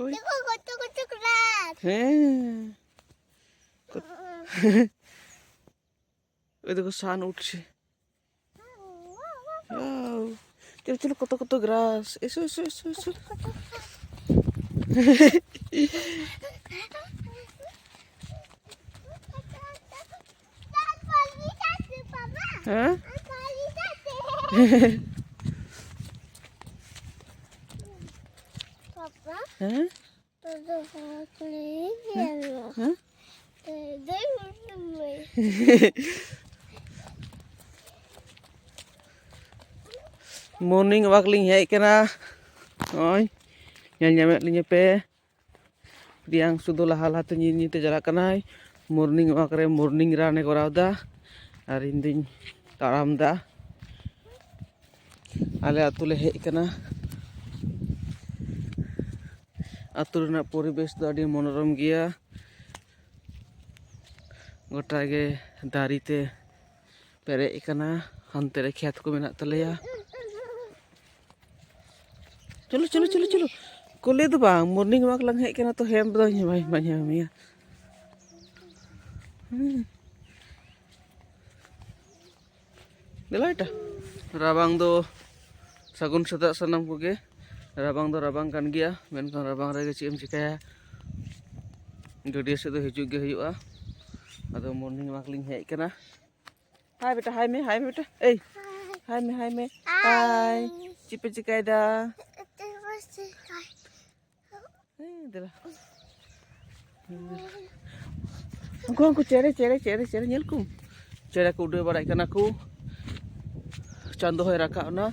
ওই। দেখো ক্লাস হ্যাঁ। ওই দেখো সান উঠছে। চলো চলো কত কত গ্রাস এসো এসো এসো এসো। হ্যাঁ। Morning wakling ya kena Oi. Nya nyame linya pe. Diang sudu lahal hatu nyinyi te jala kanai. Morning wakre morning rane korau da. Arindin taram da. Ale atule he kena ᱟᱛᱳ ᱨᱮᱱᱟᱜ ᱯᱚᱨᱤᱵᱮᱥ ᱫᱚ ᱟᱹᱰᱤ ᱢᱚᱱᱳᱨᱚᱢ ᱜᱮᱭᱟ ᱜᱚᱴᱟᱜᱮ ᱫᱟᱨᱮᱛᱮ ᱯᱮᱨᱮᱡ ᱟᱠᱟᱱᱟ ᱦᱟᱱᱛᱮ ᱨᱮ ᱠᱷᱮᱛ ᱠᱚ ᱢᱮᱱᱟᱜ ᱛᱟᱞᱮᱭᱟ ᱪᱚᱞᱚ ᱪᱚᱞᱚ ᱪᱚᱞᱚ ᱪᱚᱞᱚ ᱠᱚᱞᱮ ᱫᱚ ᱵᱟᱝ ᱢᱚᱨᱱᱤᱝ ᱚᱣᱟᱠ ᱞᱟᱝ ᱦᱮᱡ ᱟᱠᱟᱱᱟ ᱛᱚ ᱦᱮᱢ ᱫᱚ ᱵᱟᱹᱧ ᱧᱟᱢᱮᱭᱟ ᱫᱮᱞᱟ ᱮᱴᱟ ᱨᱟᱵᱟᱝ ᱫᱚ ᱥᱟᱹᱜᱩᱱ ᱥᱮᱛᱟᱜ ᱥᱟᱱᱟᱢ ᱠᱚᱜᱮ rabang tu rabang kan gya menkan rabang rege cim cikaya gedes itu hijau ge hijau ah. Atau morning makling hek kena ah. hai beta hai me hai me beta. Eh hai me hai me. Hai cipet cikaya dah. Eh, aku aku cerai cerai cerai cerai nyelkum. Cerai aku udah kan aku. Candu hari rakaat nah.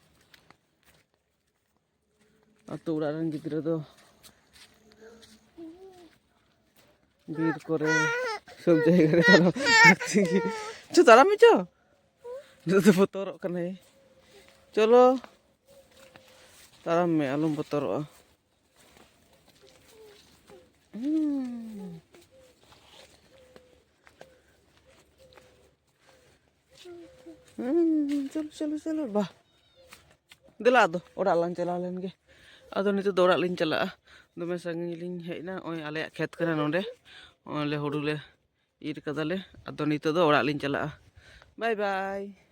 તોડારણ કિતરે તો বীর করে সব জায়গায় তারা চো, তারা আমি চো তো বতর কানে চলো। তারা মে, আলম বতর। চলো চলো চলো, বাহ। দিলা দো ওড়া লান চলা লেন গে chala len ᱫᱚ ᱚᱲᱟᱜ ᱞᱤᱧ ᱪᱟᱞᱟᱜᱼᱟ ᱫᱚᱢᱮ ᱥᱟᱺᱜᱤᱧ ᱞᱤᱧ ᱦᱮᱡ ᱮᱱᱟ ᱱᱚᱜᱼᱚᱭ ᱟᱞᱮᱭᱟᱜ ᱠᱷᱮᱛ ᱠᱟᱱᱟ ale ᱱᱚᱜᱼᱚᱭ ᱞᱮ. Ole hudu le ir kadale. Ado nitu do ora bye bye.